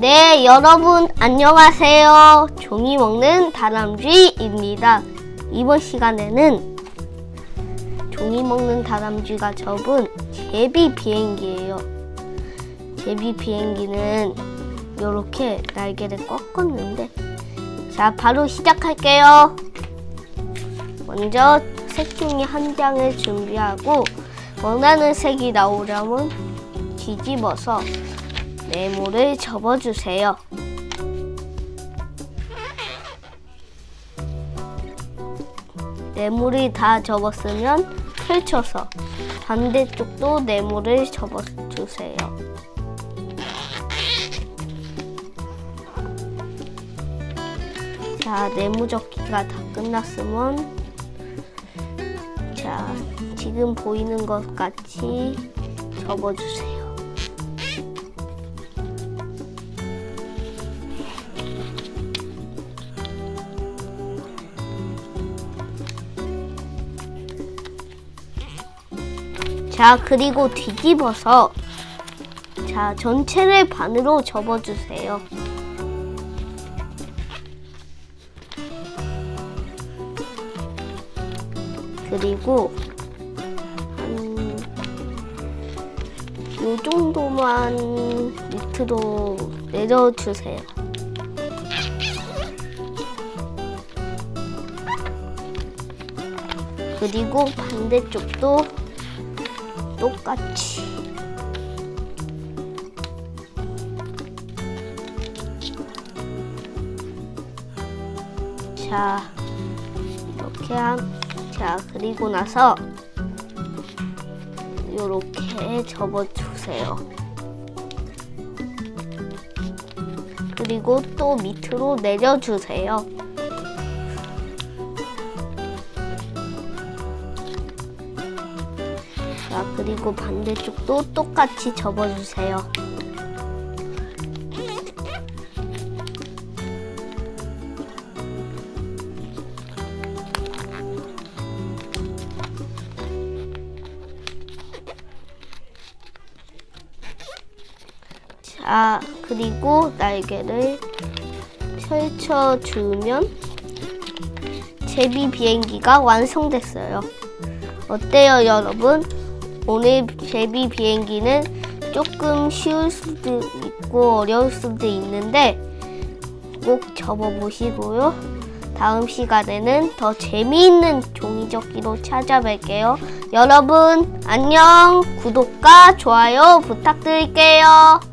네, 여러분 안녕하세요. 종이 먹는 다람쥐입니다. 이번 시간에는 종이 먹는 다람쥐가 접은 제비 비행기예요. 제비 비행기는 이렇게 날개를 꺾었는데 자, 바로 시작할게요. 먼저 색종이 한 장을 준비하고 원하는 색이 나오려면 뒤집어서 네모를 접어주세요. 네모를 다 접었으면 펼쳐서 반대쪽도 네모를 접어주세요. 자, 네모 접기가 다 끝났으면 자, 지금 보이는 것 같이 접어주세요. 자, 그리고 뒤집어서 자, 전체를 반으로 접어주세요. 그리고 한요 정도만 밑으로 내려주세요. 그리고 반대쪽도 똑같이 자 이렇게 한 자, 그리고 나서 이렇게 접어주세요. 그리고 또 밑으로 내려주세요. 자, 그리고 반대쪽도 똑같이 접어주세요. 자, 그리고 날개를 펼쳐주면 제비 비행기가 완성됐어요. 어때요, 여러분? 오늘 제비 비행기는 조금 쉬울 수도 있고 어려울 수도 있는데 꼭 접어보시고요. 다음 시간에는 더 재미있는 종이접기로 찾아뵐게요. 여러분, 안녕! 구독과 좋아요 부탁드릴게요.